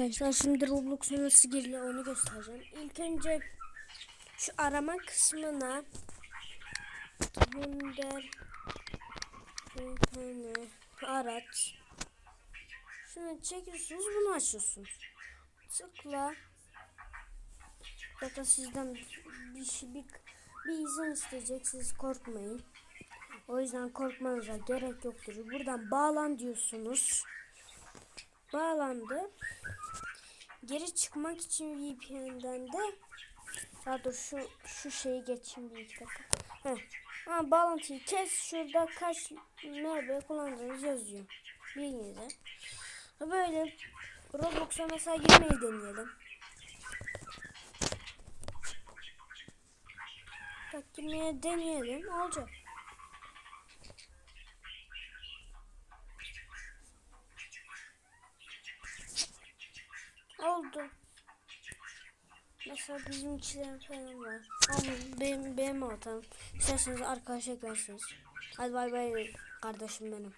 Arkadaşlar şimdi Roblox'a nasıl girilir onu göstereceğim. İlk önce şu arama kısmına Wunder internet araç şunu çekiyorsunuz bunu açıyorsunuz. Tıkla Zaten sizden bir, şey- bir, bir izin isteyecek siz korkmayın. O yüzden korkmanıza gerek yoktur. Buradan bağlan diyorsunuz. Bağlandı. Geri çıkmak için VPN'den de ya dur şu şu şeyi geçeyim bir iki dakika. Heh. Ha, bağlantıyı kes şurada kaç MB kullandığınız yazıyor. Bilginize. Böyle Roblox'a mesela girmeyi deneyelim. Bak girmeye deneyelim. Olacak. Oldu. Mesela bizimkiler falan var. Ama benim, benim ortam. İsterseniz arkadaş eklersiniz. Hadi bay bay kardeşim benim.